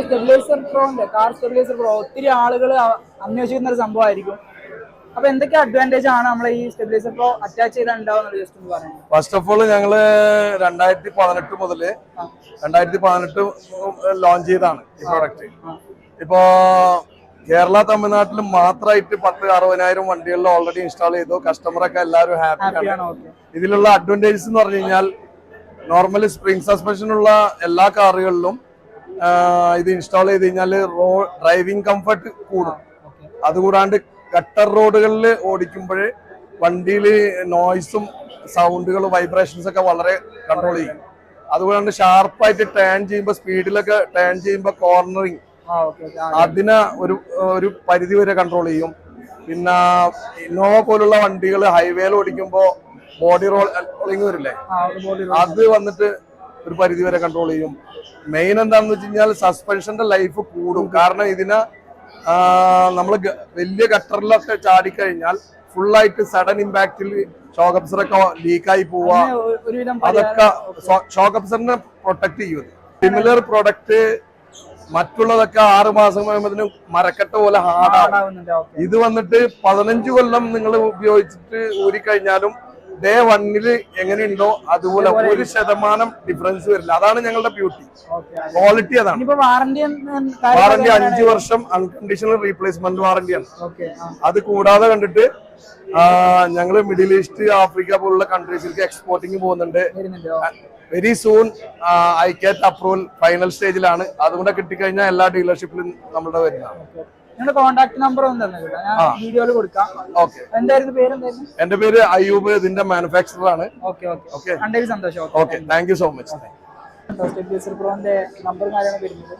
Stabiliser പ്രോന്റെ car stabiliser pro. ഒത്തിരി ആളുകൾ അന്വേഷിക്കുന്ന ഒരു സംഭവമായിരിക്കും. അപ്പൊ എന്തൊക്കെ അഡ്വാന്റേജ് ആണ് നമ്മൾ ഈ സ്റ്റെബിലൈസർ പ്രോ അറ്റാച്ച് ചെയ്താൽ ജസ്റ്റ് ഒന്ന് ഫസ്റ്റ് ഓഫ് ഓൾ ഞങ്ങൾ രണ്ടായിരത്തി പതിനെട്ട് മുതൽ രണ്ടായിരത്തി പതിനെട്ട് ലോഞ്ച് ചെയ്താണ് ഈ പ്രോഡക്റ്റ് ഇപ്പോ കേരള തമിഴ്നാട്ടിൽ മാത്രമായിട്ട് പത്ത് അറുപതിനായിരം വണ്ടികളിൽ ഓൾറെഡി ഇൻസ്റ്റാൾ ചെയ്തു. കസ്റ്റമറൊക്കെ എല്ലാവരും ഹാപ്പിയാണ് ഇതിലുള്ള അഡ്വാന്റേജസ് എന്ന് പറഞ്ഞു കഴിഞ്ഞാൽ നോർമലി സ്പ്രിംഗ് സസ്പെൻഷൻ ഉള്ള എല്ലാ കാറുകളിലും ഇത് ഇൻസ്റ്റാൾ ചെയ്ത് കഴിഞ്ഞാൽ റോ ഡ്രൈവിംഗ് കംഫർട്ട് കൂടും. അതുകൂടാണ്ട് കട്ടർ റോഡുകളിൽ ഓടിക്കുമ്പോൾ വണ്ടിയിൽ നോയ്സും സൗണ്ടുകളും വൈബ്രേഷൻസ് ഒക്കെ വളരെ കൺട്രോൾ ചെയ്യും. അതുകൊണ്ട് ഷാർപ്പായിട്ട് ടേൺ ചെയ്യുമ്പോൾ സ്പീഡിലൊക്കെ ടേൺ ചെയ്യുമ്പോൾ കോർണറിങ് അതിനെ ഒരു ഒരു പരിധി വരെ കൺട്രോൾ ചെയ്യും. പിന്നെ ഇന്നോവ പോലുള്ള വണ്ടികൾ ഹൈവേയിൽ ഓടിക്കുമ്പോൾ ബോഡി റോൾ വരില്ലേ? അത് വന്നിട്ട് ഒരു പരിധി വരെ കൺട്രോൾ ചെയ്യും. മെയിൻ എന്താണെന്ന് വെച്ച് കഴിഞ്ഞാൽ സസ്പെൻഷന്റെ ലൈഫ് കൂടും. കാരണം ഇതിന് നമ്മൾ വലിയ ഗട്ടറിലൊക്കെ ചാടിക്കഴിഞ്ഞാൽ ഫുള്ളായിട്ട് സഡൻ ഇമ്പാക്റ്റിൽ ഷോക്ക് അബ്സറൊക്കെ ലീക്കായി പോവാ. അതൊക്കെ ഷോക്ക് അബ്സറിനെ പ്രൊട്ടക്ട് ചെയ്യും സിമിലർ പ്രൊഡക്റ്റ് മറ്റുള്ളതൊക്കെ ആറു മാസം കഴിയുമ്പോൾ മരക്കട്ട പോലെ ഹാർഡാണ് ഇത് വന്നിട്ട് പതിനഞ്ച് കൊല്ലം നിങ്ങൾ ഉപയോഗിച്ചിട്ട് ഊരിക്കഴിഞ്ഞാലും ഡേ വണ്ണിൽ എങ്ങനെയുണ്ടോ അതുപോലെ ഒരു ശതമാനം ഡിഫറൻസ് വരില്ല. അതാണ് ഞങ്ങളുടെ ബ്യൂട്ടി ക്വാളിറ്റി അതാണ്. വാറന്റി അഞ്ചു വർഷം അൺകണ്ടീഷണൽ റീപ്ലേസ്മെന്റ് വാറന്റിയാണ് അത് കൂടാതെ കണ്ടിട്ട് ഞങ്ങൾ മിഡിൽ ഈസ്റ്റ് ആഫ്രിക്ക പോലുള്ള കൺട്രീസിലേക്ക് എക്സ്പോർട്ടിങ് പോകുന്നുണ്ട്. Very soon iCAT approval final സ്റ്റേജിലാണ് അതുകൊണ്ട് കിട്ടിക്കഴിഞ്ഞാൽ എല്ലാ ഡീലർഷിപ്പിലും നമ്മളുടെ വരുന്നതാണ്. നിങ്ങളുടെ കോൺടാക്ട് നമ്പർ ഒന്ന് തന്നെ കേട്ടോ. ഞാൻ വീഡിയോയിൽ കൊടുക്കാം. ഓക്കെ എന്തായിരുന്നു പേര് എന്തായിരുന്നു? എന്റെ പേര് അയ്യൂബ് ഇതിന്റെ മാനുഫാക്ചറർ ആണ്. ഓക്കെ ഓക്കെ കണ്ടതിൽ സന്തോഷം. Okay thank you so much പ്രോന്റെ number കാര്യങ്ങൾ വരുന്നത്.